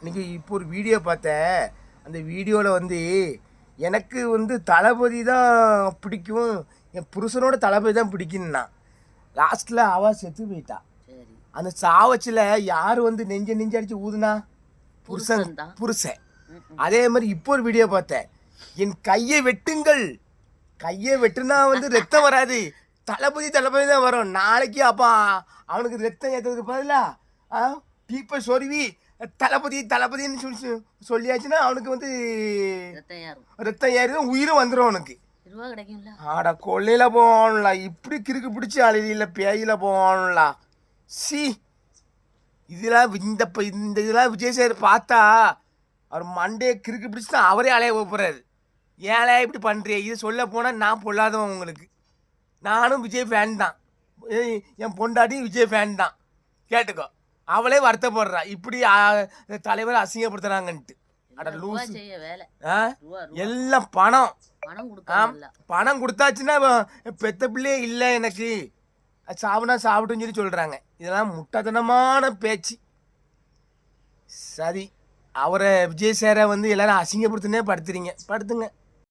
இன்னைக்கு இப்போ ஒரு வீடியோ பார்த்தேன். அந்த வீடியோவில் வந்து எனக்கு வந்து தளபதி தான் பிடிக்கும். என் புருஷனோட தளபதி தான் பிடிக்கும்னா. லாஸ்ட்டில் அவ செத்து போயிட்டா. அந்த சாவச்சில் யார் வந்து நெஞ்ச நெஞ்ச அடிச்சு ஊதுனா? புருஷன். புருஷன் அதே மாதிரி இப்போ ஒரு வீடியோ பார்த்தேன். என் கையை வெட்டுங்கள். கையை வெட்டுனா வந்து ரத்தம் வராது. தளபதி தளபதி தான் வரும். நாளைக்கு அப்போ அவனுக்கு ரத்தம் ஏற்றதுக்கு பதிலா? ஆ? பீப்பை சொருவி தளபதி தளபதின்னு சொல்லி சொல்லியாச்சுன்னா அவனுக்கு வந்து ரத்தம் ஏறிதான் உயிரும் வந்துடும் அவனுக்கு. ஆட கொள்ளையில போகணும்ல. இப்படி கிறுக்கு பிடிச்சி அழுதியில் பேயில போகணும்ல. சி. இதெல்லாம் இந்த இந்த இதெல்லாம் விஜய் சார் பார்த்தா அவர் மண்டையை கிறுக்கு பிடிச்சி தான் அவரே அலைய போகிறாரு ஏழை இப்படி பண்ணுறிய இது சொல்ல போனால் நான் பொல்லாதவன் உங்களுக்கு. நானும் விஜய் ஃபேன் தான். என் பொண்டாட்டியும் விஜய் ஃபேன் தான். கேட்டுக்கோ. அவளே வருத்தப்படுறா. இப்படி தலைவர் அசிங்கப்படுத்துறாங்கன்ட்டு. அட ரூபா எல்லாம் பணம். பணம் ஆம் கொடுக்கல பணம் கொடுத்தாச்சுன்னா பெத்த பிள்ளையே இல்லை எனக்கு. அது சாப்பினா சாப்பிட்டுன்னு சொல்லி சொல்கிறாங்க இதெல்லாம் முட்டாத்தனமான பேச்சு. சரி. அவரை விஜய் சாரை வந்து எல்லாரும் அசிங்கப்படுத்துனே படுத்துறீங்க. படுத்துங்க.